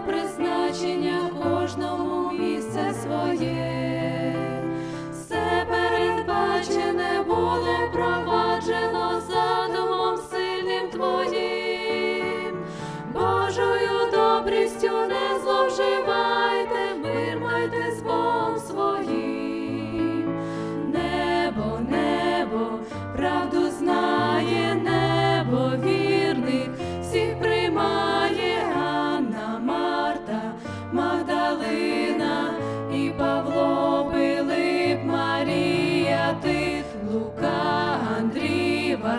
призначення кожному місце своє. Все передбачене було проваджено задумом сильним Твоїм. Божою добрістю не зловживайте, мир майте з Богом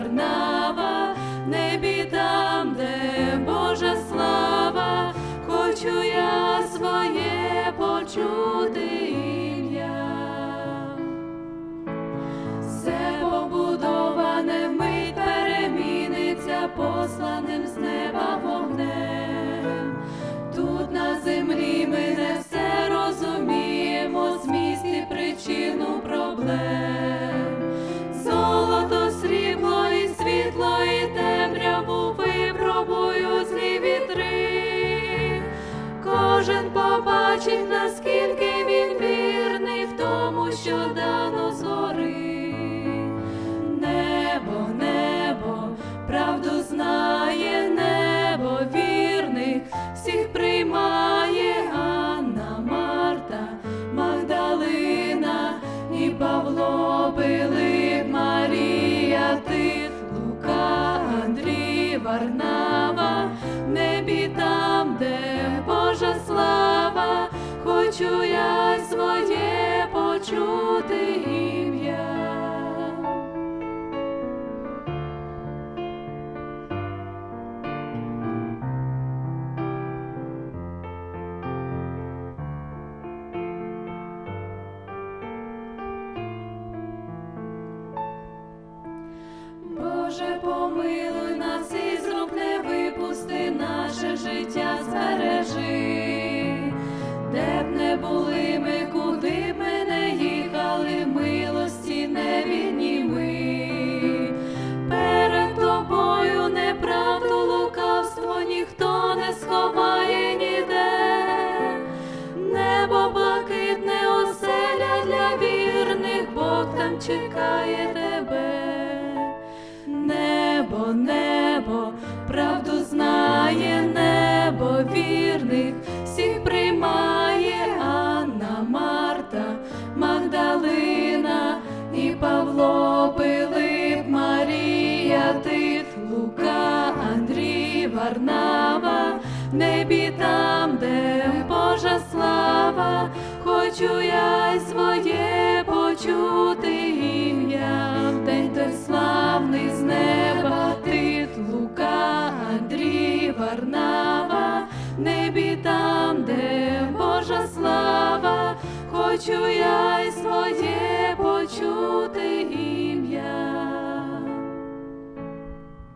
Варнава, небі там, де Божа слава, хочу я своє почути Кожен побачить, наскільки він вірний в тому, що дано згори. Небо, небо, правду знає, небо вірних, всіх приймає хочу своє почути ім'я. Боже, помилуй нас і з рук не випусти, наше життя збережи. Чекає тебе. Небо, небо, правду знає, небо вірних, всіх приймає Анна, Марта, Магдалина і Павло, Пилип, Марія, Тит, Лука, Андрій, Варнава, в небі там, де Божа слава, хочу я своє почути в день той славний з неба, Тит, Лука, Андрій, Варнава, небі там, де Божа слава, хочу я й своє почути ім'я.